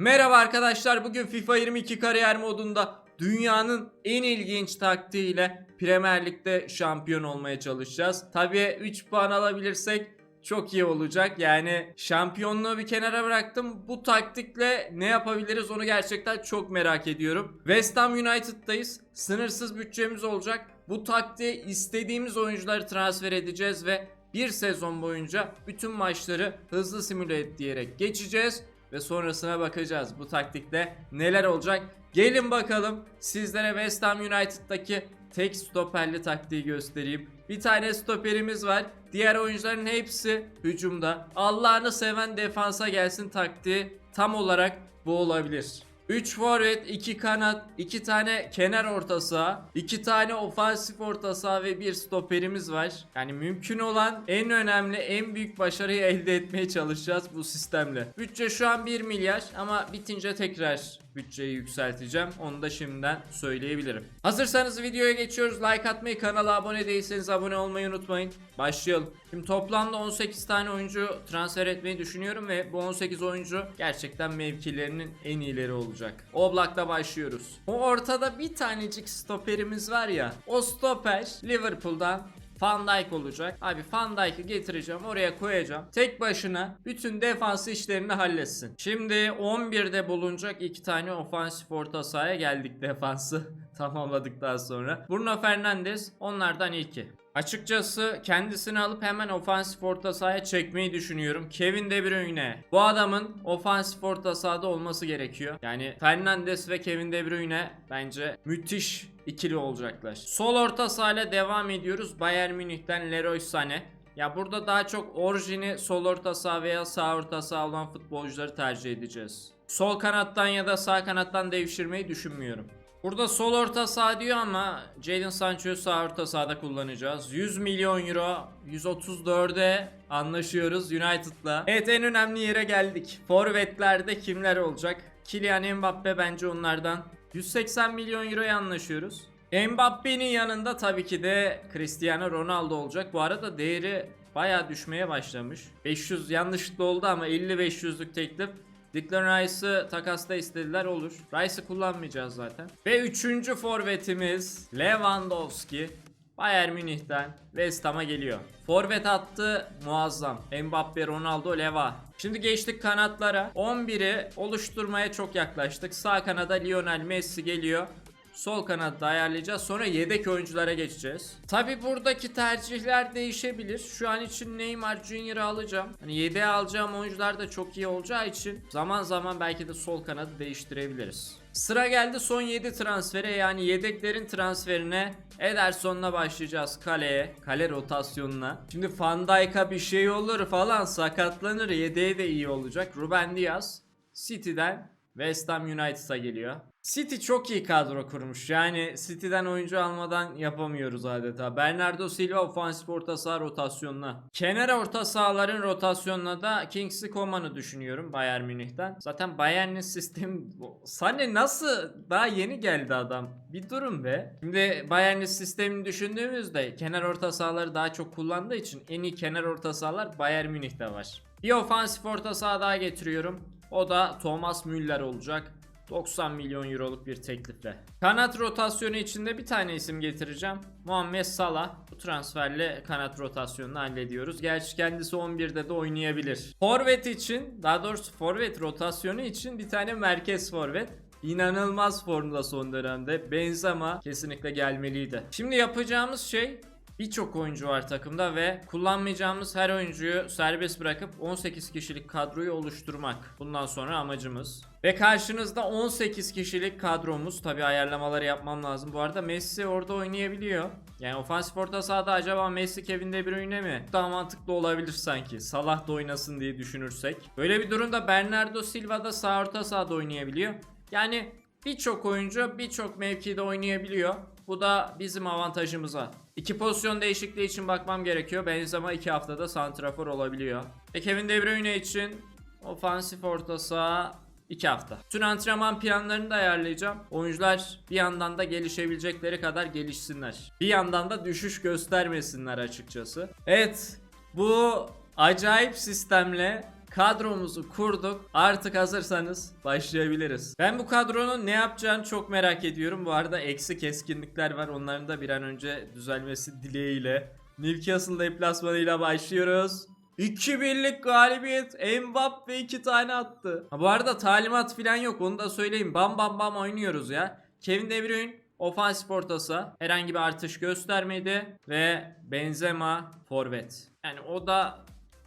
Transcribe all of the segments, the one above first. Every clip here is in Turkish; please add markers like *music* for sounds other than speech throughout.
Merhaba arkadaşlar bugün FIFA 22 kariyer modunda dünyanın en ilginç taktiğiyle Premier Lig'de şampiyon olmaya çalışacağız. Tabii 3 puan alabilirsek çok iyi olacak. Yani şampiyonluğu bir kenara bıraktım. Bu taktikle ne yapabiliriz onu gerçekten çok merak ediyorum. West Ham United'dayız. Sınırsız bütçemiz olacak. Bu taktiğe istediğimiz oyuncuları transfer edeceğiz ve bir sezon boyunca bütün maçları hızlı simüle et diyerek geçeceğiz ve sonrasına bakacağız. Bu taktikte neler olacak? Gelin bakalım sizlere West Ham United'daki tek stoperli taktiği göstereyim. Bir tane stoperimiz var. Diğer oyuncuların hepsi hücumda. Allah'ını seven defansa gelsin taktiği tam olarak bu olabilir. 3 forvet, 2 kanat, 2 tane kenar orta saha, 2 tane ofansif orta saha ve bir stoperimiz var. Yani mümkün olan en önemli, en büyük başarıyı elde etmeye çalışacağız bu sistemle. Bütçe şu an 1 milyar ama bitince tekrar bütçeyi yükselteceğim. Onu da şimdiden söyleyebilirim. Hazırsanız videoya geçiyoruz. Like atmayı, kanala abone değilseniz abone olmayı unutmayın. Başlayalım. Şimdi toplamda 18 tane oyuncu transfer etmeyi düşünüyorum ve bu 18 oyuncu gerçekten mevkilerinin en iyileri olacak. Oblak'ta başlıyoruz. O ortada bir tanecik stoperimiz var ya. O stoper Liverpool'dan Van Dijk olacak. Abi Van Dijk'ı getireceğim oraya koyacağım. Tek başına bütün defansı işlerini halletsin. Şimdi 11'de bulunacak iki tane ofansif orta sahaya geldik defansı *laughs* tamamladıktan sonra. Bruno Fernandes onlardan ilki. Açıkçası kendisini alıp hemen ofansif orta sahaya çekmeyi düşünüyorum. Kevin De Bruyne. Bu adamın ofansif orta sahada olması gerekiyor. Yani Fernandes ve Kevin De Bruyne bence müthiş ikili olacaklar. Sol orta sahayla devam ediyoruz. Bayern Münih'ten Leroy Sané. Ya burada daha çok orijini sol orta saha veya sağ orta saha olan futbolcuları tercih edeceğiz. Sol kanattan ya da sağ kanattan devşirmeyi düşünmüyorum. Burada sol orta saha diyor ama Jadon Sancho'yu sağ orta sahada kullanacağız. 100 milyon euro 134'e anlaşıyoruz United'la. Evet en önemli yere geldik. Forvetlerde kimler olacak? Kylian Mbappe bence onlardan. 180 milyon euroya anlaşıyoruz. Mbappe'nin yanında tabii ki de Cristiano Ronaldo olacak. Bu arada değeri baya düşmeye başlamış. 500 yanlışlıkla oldu ama 50-500'lük teklif. Declan Rice'ı takasta istediler olur. Rice'ı kullanmayacağız zaten. Ve üçüncü forvetimiz Lewandowski. Bayern Münih'ten West Ham'a geliyor. Forvet attı muazzam. Mbappe, Ronaldo, Leva. Şimdi geçtik kanatlara. 11'i oluşturmaya çok yaklaştık. Sağ kanada Lionel Messi geliyor. Sol kanatta ayarlayacağız. Sonra yedek oyunculara geçeceğiz. Tabi buradaki tercihler değişebilir. Şu an için Neymar Junior'ı alacağım. Hani yedeğe alacağım oyuncular da çok iyi olacağı için zaman zaman belki de sol kanadı değiştirebiliriz. Sıra geldi son 7 transfere yani yedeklerin transferine Ederson'la başlayacağız kaleye, kale rotasyonuna. Şimdi Van Dijk'a bir şey olur falan sakatlanır yedeği de iyi olacak. Ruben Diaz City'den West Ham United'a geliyor. City çok iyi kadro kurmuş. Yani City'den oyuncu almadan yapamıyoruz adeta. Bernardo Silva ofansif orta saha rotasyonuna. Kenar orta sahaların rotasyonuna da Kingsley Coman'ı düşünüyorum Bayern Münih'ten. Zaten Bayern'in sistemi... Sane nasıl? Daha yeni geldi adam. Bir durun be. Şimdi Bayern'in sistemini düşündüğümüzde kenar orta sahaları daha çok kullandığı için en iyi kenar orta sahalar Bayern Münih'te var. Bir ofansif orta saha daha getiriyorum. O da Thomas Müller olacak. 90 milyon euroluk bir teklifle. Kanat rotasyonu içinde bir tane isim getireceğim. Muhammed Salah. Bu transferle kanat rotasyonunu hallediyoruz. Gerçi kendisi 11'de de oynayabilir. Forvet için, daha doğrusu forvet rotasyonu için bir tane merkez forvet. İnanılmaz formda son dönemde. Benzema kesinlikle gelmeliydi. Şimdi yapacağımız şey Birçok oyuncu var takımda ve kullanmayacağımız her oyuncuyu serbest bırakıp 18 kişilik kadroyu oluşturmak. Bundan sonra amacımız. Ve karşınızda 18 kişilik kadromuz. Tabi ayarlamaları yapmam lazım. Bu arada Messi orada oynayabiliyor. Yani ofansif orta sahada acaba Messi Kevin De Bruyne mi? Daha mantıklı olabilir sanki. Salah da oynasın diye düşünürsek. Böyle bir durumda Bernardo Silva da sağ orta sahada oynayabiliyor. Yani birçok oyuncu birçok mevkide oynayabiliyor. Bu da bizim avantajımıza. İki pozisyon değişikliği için bakmam gerekiyor. Benzema iki haftada santrafor olabiliyor. Ve Kevin De Bruyne için ofansif orta saha 2 hafta. Bütün antrenman planlarını da ayarlayacağım. Oyuncular bir yandan da gelişebilecekleri kadar gelişsinler. Bir yandan da düşüş göstermesinler açıkçası. Evet bu acayip sistemle kadromuzu kurduk. Artık hazırsanız başlayabiliriz. Ben bu kadronun ne yapacağını çok merak ediyorum. Bu arada eksi keskinlikler var. Onların da bir an önce düzelmesi dileğiyle. Newcastle deplasmanıyla başlıyoruz. 2 birlik galibiyet. Mbappe 2 tane attı. Ha, bu arada talimat falan yok. Onu da söyleyeyim. Bam bam bam oynuyoruz ya. Kevin De Bruyne ofansif ortası. Herhangi bir artış göstermedi. Ve Benzema forvet. Yani o da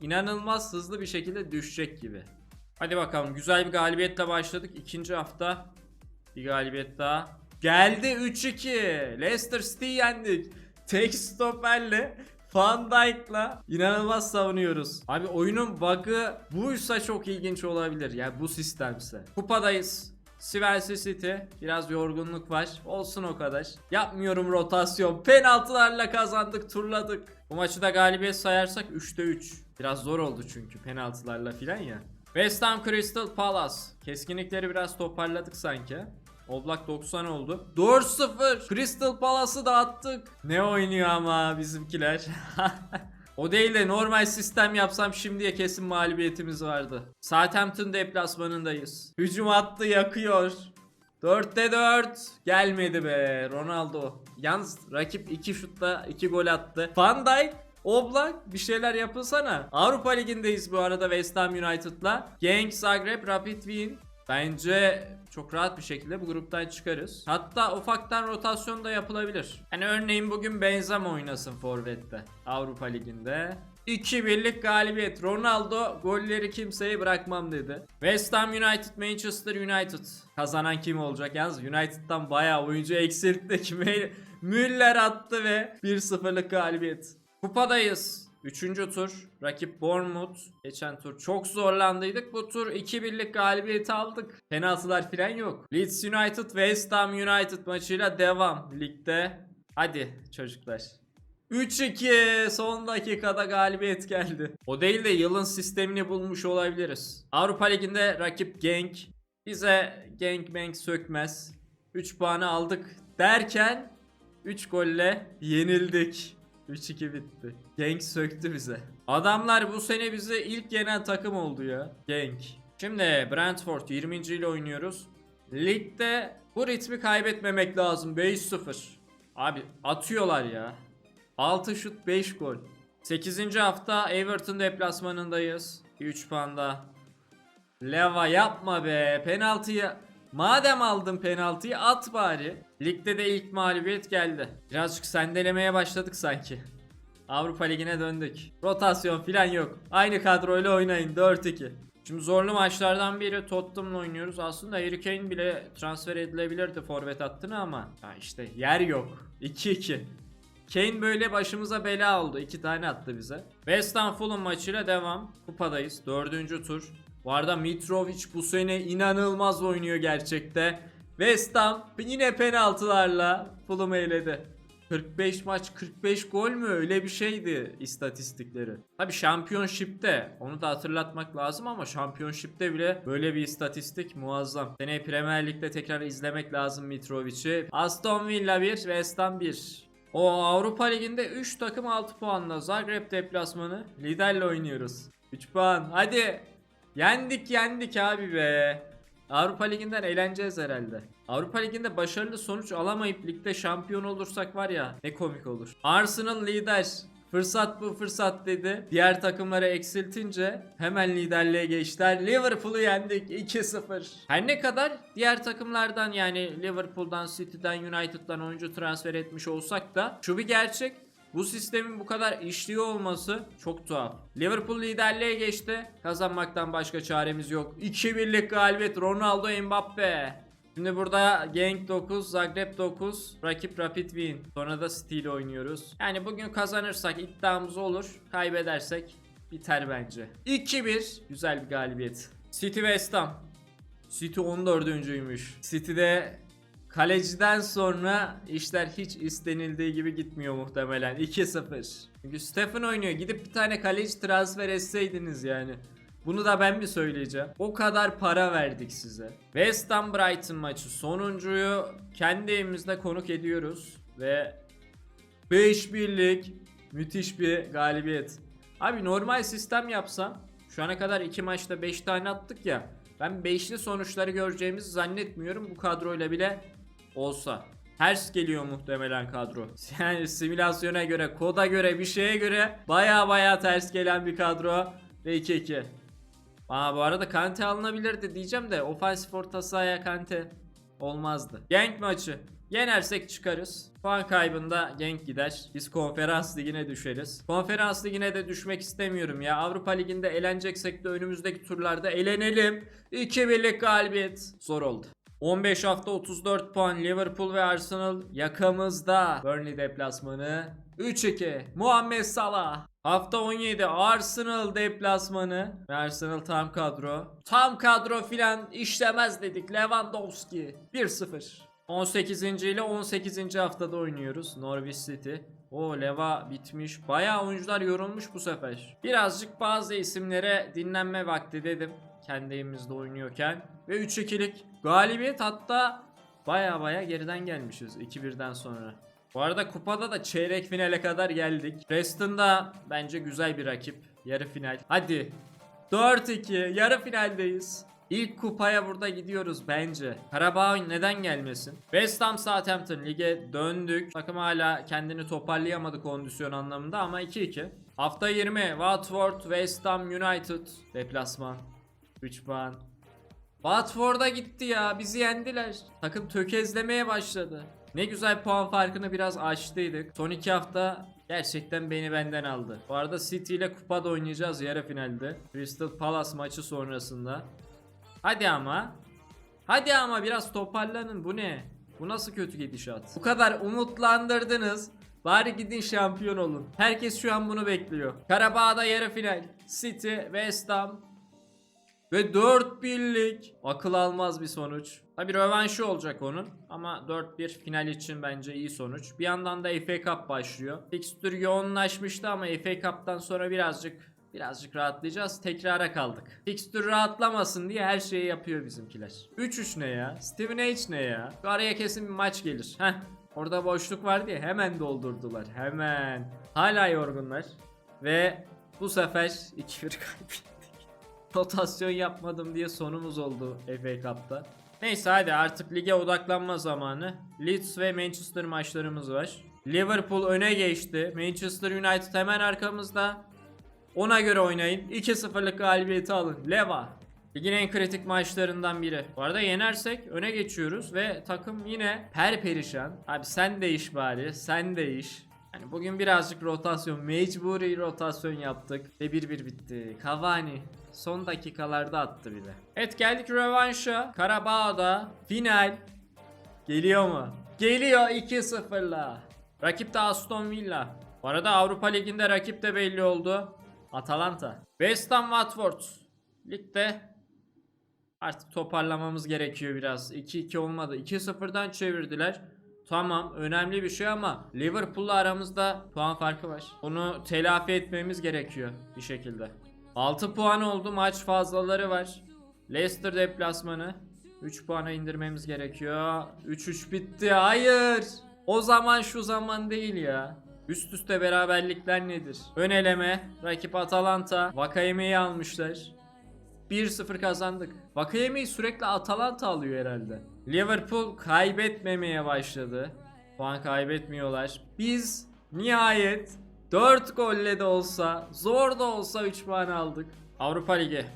inanılmaz hızlı bir şekilde düşecek gibi. Hadi bakalım güzel bir galibiyetle başladık. İkinci hafta bir galibiyet daha. Geldi 3-2. Leicester City'yi yendik. Tek stoperle Van Dijk'la inanılmaz savunuyoruz. Abi oyunun bug'ı buysa çok ilginç olabilir. Yani bu sistemse. Kupadayız. Swansea City biraz yorgunluk var. Olsun o kadar. Yapmıyorum rotasyon. Penaltılarla kazandık, turladık. Bu maçı da galibiyet sayarsak 3'te 3. Biraz zor oldu çünkü penaltılarla filan ya. West Ham Crystal Palace. Keskinlikleri biraz toparladık sanki. Oblak 90 oldu. 4-0. Crystal Palace'ı da attık. Ne oynuyor ama bizimkiler. *laughs* o değil de normal sistem yapsam şimdiye kesin mağlubiyetimiz vardı. Southampton deplasmanındayız. Hücum attı yakıyor. 4'te 4 gelmedi be Ronaldo. Yalnız rakip 2 şutta 2 gol attı. Van Dijk Oblak bir şeyler yapılsana. Avrupa Ligi'ndeyiz bu arada West Ham United'la. Genk, Zagreb, Rapid Wien. Bence çok rahat bir şekilde bu gruptan çıkarız. Hatta ufaktan rotasyon da yapılabilir. Yani örneğin bugün Benzema oynasın Forvet'te. Avrupa Ligi'nde. 2 birlik galibiyet. Ronaldo golleri kimseye bırakmam dedi. West Ham United, Manchester United. Kazanan kim olacak? Yalnız United'dan bayağı oyuncu eksilttik. *laughs* Müller attı ve 1-0'lık galibiyet. Kupadayız. Üçüncü tur. Rakip Bournemouth. Geçen tur çok zorlandıydık. Bu tur 2-1'lik galibiyeti aldık. Penaltılar filan yok. Leeds United West Ham United maçıyla devam ligde. Hadi çocuklar. 3-2 son dakikada galibiyet geldi. O değil de yılın sistemini bulmuş olabiliriz. Avrupa Ligi'nde rakip Genk. Bize Genk Menk sökmez. 3 puanı aldık derken 3 golle yenildik. 3-2 bitti. Genk söktü bize. Adamlar bu sene bize ilk yenen takım oldu ya. Genk. Şimdi Brentford 20. ile oynuyoruz. Ligde bu ritmi kaybetmemek lazım. 5-0. Abi atıyorlar ya. 6 şut 5 gol. 8. hafta Everton deplasmanındayız. 3 puanda. Leva yapma be. Penaltıyı Madem aldın penaltıyı at bari. Ligde de ilk mağlubiyet geldi. Birazcık sendelemeye başladık sanki. Avrupa Ligi'ne döndük. Rotasyon filan yok. Aynı kadroyla oynayın 4-2. Şimdi zorlu maçlardan biri Tottenham'la oynuyoruz. Aslında Harry Kane bile transfer edilebilirdi forvet hattına ama ha işte yer yok. 2-2. Kane böyle başımıza bela oldu. İki tane attı bize. West Ham Fulham maçıyla devam. Kupadayız. Dördüncü tur. Bu arada Mitrovic bu sene inanılmaz oynuyor gerçekte. West Ham yine penaltılarla Fulham'ı eledi. 45 maç 45 gol mü öyle bir şeydi istatistikleri. Tabi şampiyonşipte onu da hatırlatmak lazım ama şampiyonşipte bile böyle bir istatistik muazzam. Seneye Premier Lig'de tekrar izlemek lazım Mitrovic'i. Aston Villa 1 West Ham 1. O Avrupa Ligi'nde 3 takım 6 puanla Zagreb deplasmanı liderle oynuyoruz. 3 puan hadi. Yendik yendik abi be. Avrupa Ligi'nden eğleneceğiz herhalde. Avrupa Ligi'nde başarılı sonuç alamayıp ligde şampiyon olursak var ya ne komik olur. Arsenal lider. Fırsat bu fırsat dedi. Diğer takımları eksiltince hemen liderliğe geçtiler. Liverpool'u yendik 2-0. Her ne kadar diğer takımlardan yani Liverpool'dan, City'den, United'dan oyuncu transfer etmiş olsak da şu bir gerçek. Bu sistemin bu kadar işliyor olması çok tuhaf. Liverpool liderliğe geçti. Kazanmaktan başka çaremiz yok. 2-1'lik galibiyet Ronaldo Mbappe. Şimdi burada Genk 9, Zagreb 9, rakip Rapid Wien. Sonra da ile oynuyoruz. Yani bugün kazanırsak iddiamız olur. Kaybedersek biter bence. 2-1 güzel bir galibiyet. City West Ham. City 14.'üymüş. City'de kaleciden sonra işler hiç istenildiği gibi gitmiyor muhtemelen. 2-0. Çünkü Stephen oynuyor. Gidip bir tane kaleci transfer etseydiniz yani. Bunu da ben mi söyleyeceğim? O kadar para verdik size. West Ham Brighton maçı sonuncuyu kendi evimizde konuk ediyoruz ve 5-1'lik müthiş bir galibiyet. Abi normal sistem yapsam Şu ana kadar iki maçta 5 tane attık ya. Ben beşli sonuçları göreceğimizi zannetmiyorum bu kadroyla bile olsa. Ters geliyor muhtemelen kadro. Yani simülasyona göre, koda göre, bir şeye göre baya baya ters gelen bir kadro. Ve 2-2. Aa bu arada Kante alınabilirdi diyeceğim de ofansif orta sahaya Kante olmazdı. Genk maçı. Yenersek çıkarız. Puan kaybında Genk gider. Biz konferans ligine düşeriz. Konferans ligine de düşmek istemiyorum ya. Avrupa liginde eleneceksek de önümüzdeki turlarda elenelim. 2 birlik galibiyet. Zor oldu. 15 hafta 34 puan Liverpool ve Arsenal yakamızda. Burnley deplasmanı 3-2 Muhammed Salah. Hafta 17 Arsenal deplasmanı Arsenal tam kadro. Tam kadro filan işlemez dedik. Lewandowski 1-0. 18. ile 18. haftada oynuyoruz Norwich City. O Leva bitmiş. Bayağı oyuncular yorulmuş bu sefer. Birazcık bazı isimlere dinlenme vakti dedim. Kendi evimizde oynuyorken. Ve 3-2'lik galibiyet hatta baya baya geriden gelmişiz 2-1'den sonra. Bu arada kupada da çeyrek finale kadar geldik. Preston da bence güzel bir rakip. Yarı final. Hadi. 4-2 yarı finaldeyiz. İlk kupaya burada gidiyoruz bence. Karabağ neden gelmesin? West Ham Southampton lige döndük. Takım hala kendini toparlayamadı kondisyon anlamında ama 2-2. Hafta 20 Watford West Ham United deplasman. 3 puan. Watford'a gitti ya bizi yendiler. Takım tökezlemeye başladı. Ne güzel puan farkını biraz açtıydık. Son iki hafta gerçekten beni benden aldı. Bu arada City ile kupada oynayacağız yarı finalde. Crystal Palace maçı sonrasında. Hadi ama. Hadi ama biraz toparlanın bu ne? Bu nasıl kötü gidişat? Bu kadar umutlandırdınız. Bari gidin şampiyon olun. Herkes şu an bunu bekliyor. Karabağ'da yarı final. City, West Ham, ve 4 birlik akıl almaz bir sonuç. Tabi rövanşı olacak onun ama 4-1 final için bence iyi sonuç. Bir yandan da FA Cup başlıyor. Fixtür yoğunlaşmıştı ama FA Cup'tan sonra birazcık birazcık rahatlayacağız. Tekrara kaldık. Fixtür rahatlamasın diye her şeyi yapıyor bizimkiler. 3-3 ne ya? Steven H ne ya? Şu araya kesin bir maç gelir. Heh. Orada boşluk var diye hemen doldurdular. Hemen. Hala yorgunlar. Ve bu sefer *laughs* 2-1 kaybettik rotasyon yapmadım diye sonumuz oldu FA Cup'ta. Neyse hadi artık lige odaklanma zamanı. Leeds ve Manchester maçlarımız var. Liverpool öne geçti. Manchester United hemen arkamızda. Ona göre oynayın. 2-0'lık galibiyeti alın. Leva. Ligin en kritik maçlarından biri. Bu arada yenersek öne geçiyoruz ve takım yine perperişan. Abi sen değiş bari. Sen değiş. Yani bugün birazcık rotasyon, mecburi rotasyon yaptık ve 1-1 bitti. Cavani son dakikalarda attı bir de. Evet geldik rövanşa. Karabağ'da final geliyor mu? Geliyor 2-0'la. Rakip de Aston Villa. Bu arada Avrupa Ligi'nde rakip de belli oldu. Atalanta. West Ham Watford. Ligde artık toparlamamız gerekiyor biraz. 2-2 olmadı. 2-0'dan çevirdiler. Tamam önemli bir şey ama Liverpool'la aramızda puan farkı var. Onu telafi etmemiz gerekiyor bir şekilde. 6 puan oldu maç fazlaları var. Leicester deplasmanı 3 puana indirmemiz gerekiyor. 3-3 bitti hayır. O zaman şu zaman değil ya. Üst üste beraberlikler nedir? Ön eleme rakip Atalanta Vakayeme'yi almışlar. 1-0 kazandık. Vakayeme'yi sürekli Atalanta alıyor herhalde. Liverpool kaybetmemeye başladı. Puan kaybetmiyorlar. Biz nihayet 4 golle de olsa, zor da olsa 3 puan aldık. Avrupa Ligi.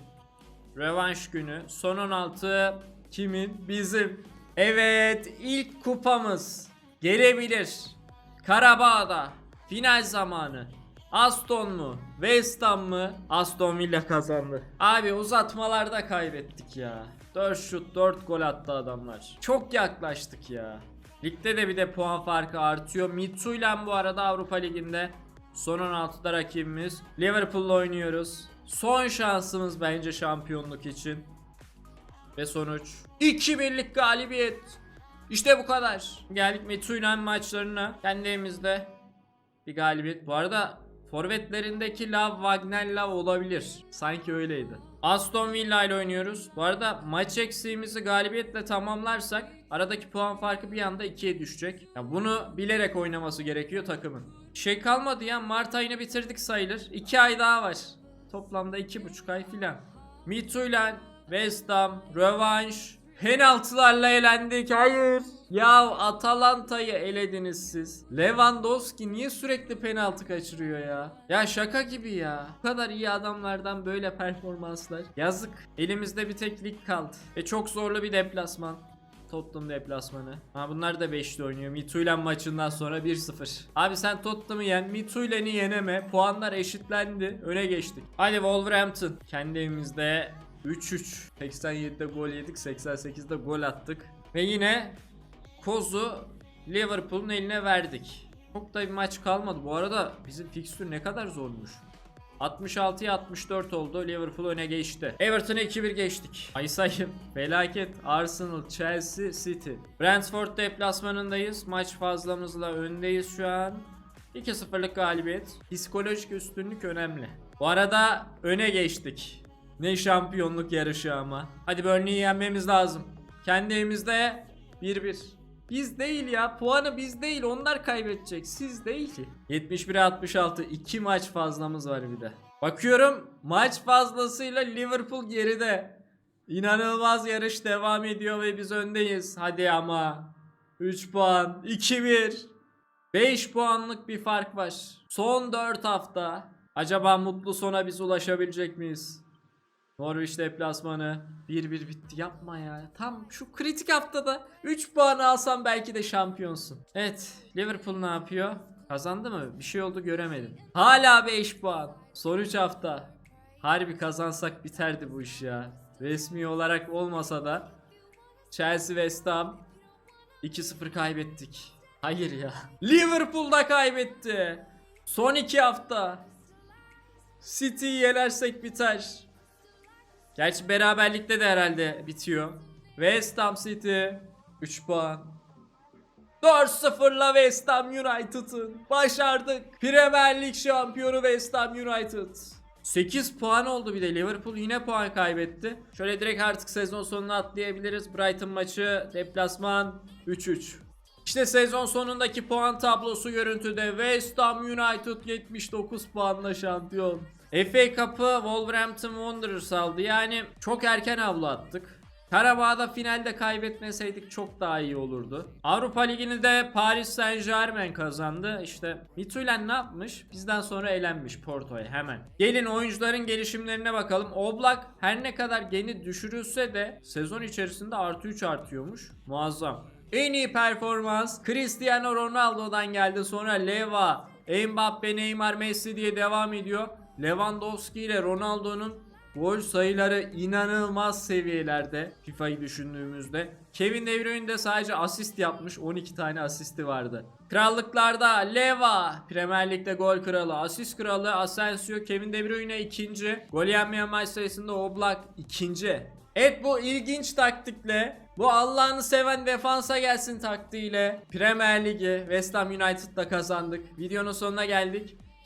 Revanş günü. Son 16 kimin? Bizim. Evet, ilk kupamız gelebilir. Karabağ'da final zamanı. Aston mu? West Ham mı? Aston Villa kazandı. Abi uzatmalarda kaybettik ya. 4 şut 4 gol attı adamlar. Çok yaklaştık ya. Ligde de bir de puan farkı artıyor. Mitsu'yla bu arada Avrupa Ligi'nde son 16'da rakibimiz. Liverpool'la oynuyoruz. Son şansımız bence şampiyonluk için. Ve sonuç 2-1'lik galibiyet. İşte bu kadar. Geldik Mitsu'yla maçlarına. Kendi evimizde bir galibiyet. Bu arada forvetlerindeki Lav Wagner olabilir. Sanki öyleydi. Aston Villa ile oynuyoruz. Bu arada maç eksiğimizi galibiyetle tamamlarsak aradaki puan farkı bir anda 2'ye düşecek. Ya bunu bilerek oynaması gerekiyor takımın. Şey kalmadı ya Mart ayını bitirdik sayılır. 2 ay daha var. Toplamda 2,5 ay filan. Midtjylland, West Ham, rövanş, penaltılarla elendik. Hayır. Ya Atalanta'yı elediniz siz. Lewandowski niye sürekli penaltı kaçırıyor ya? Ya şaka gibi ya. Bu kadar iyi adamlardan böyle performanslar. Yazık. Elimizde bir tek lig kaldı. Ve çok zorlu bir deplasman. Tottenham deplasmanı. Ha bunlar da 5'li oynuyor. Midtjylland maçından sonra 1-0. Abi sen Tottenham'ı yen, Midtjylland'i yeneme. Puanlar eşitlendi. Öne geçtik. Hadi Wolverhampton. Kendi evimizde 3-3. 87'de gol yedik, 88'de gol attık. Ve yine Koz'u Liverpool'un eline verdik. Çok da bir maç kalmadı. Bu arada bizim fikstür ne kadar zormuş. 66'ya 64 oldu. Liverpool öne geçti. Everton'a 2-1 geçtik. Ay sayım. *laughs* Felaket. Arsenal, Chelsea, City. Brentford deplasmanındayız. Maç fazlamızla öndeyiz şu an. 2-0'lık galibiyet. Psikolojik üstünlük önemli. Bu arada öne geçtik. Ne şampiyonluk yarışı ama. Hadi Burnley'i yenmemiz lazım. Kendi evimizde 1-1. Biz değil ya. Puanı biz değil. Onlar kaybedecek. Siz değil ki. 71'e 66. 2 maç fazlamız var bir de. Bakıyorum maç fazlasıyla Liverpool geride. İnanılmaz yarış devam ediyor ve biz öndeyiz. Hadi ama. 3 puan. 2-1. 5 puanlık bir fark var. Son 4 hafta. Acaba mutlu sona biz ulaşabilecek miyiz? Norwich deplasmanı 1-1 bitti yapma ya. Tam şu kritik haftada 3 puan alsan belki de şampiyonsun. Evet Liverpool ne yapıyor? Kazandı mı? Bir şey oldu göremedim. Hala 5 puan. Son 3 hafta. Harbi kazansak biterdi bu iş ya. Resmi olarak olmasa da Chelsea West Ham 2-0 kaybettik. Hayır ya. Liverpool da kaybetti. Son 2 hafta. City'yi yenersek biter. Gerçi beraberlikte de herhalde bitiyor. West Ham City 3 puan. 4-0'la West Ham United'ın başardık. Premier Lig şampiyonu West Ham United. 8 puan oldu bir de Liverpool yine puan kaybetti. Şöyle direkt artık sezon sonuna atlayabiliriz. Brighton maçı deplasman 3-3. İşte sezon sonundaki puan tablosu görüntüde West Ham United 79 puanla şampiyon. FA Cup'ı Wolverhampton Wanderers aldı. Yani çok erken avlu attık. Karabağ'da finalde kaybetmeseydik çok daha iyi olurdu. Avrupa Ligi'ni de Paris Saint Germain kazandı. İşte Midtjylland ne yapmış? Bizden sonra elenmiş Porto'ya hemen. Gelin oyuncuların gelişimlerine bakalım. Oblak her ne kadar geni düşürülse de sezon içerisinde artı 3 artıyormuş. Muazzam. En iyi performans Cristiano Ronaldo'dan geldi. Sonra Leva, Mbappe, Neymar, Messi diye devam ediyor. Lewandowski ile Ronaldo'nun gol sayıları inanılmaz seviyelerde FIFA'yı düşündüğümüzde. Kevin De Bruyne de sadece asist yapmış. 12 tane asisti vardı. Krallıklarda Leva Premier Lig'de gol kralı, asist kralı Asensio, Kevin De Bruyne ikinci. Gol yenmeyen maç sayısında Oblak ikinci. Evet bu ilginç taktikle bu Allah'ını seven defansa gelsin taktiğiyle Premier Ligi West Ham United'da kazandık. Videonun sonuna geldik.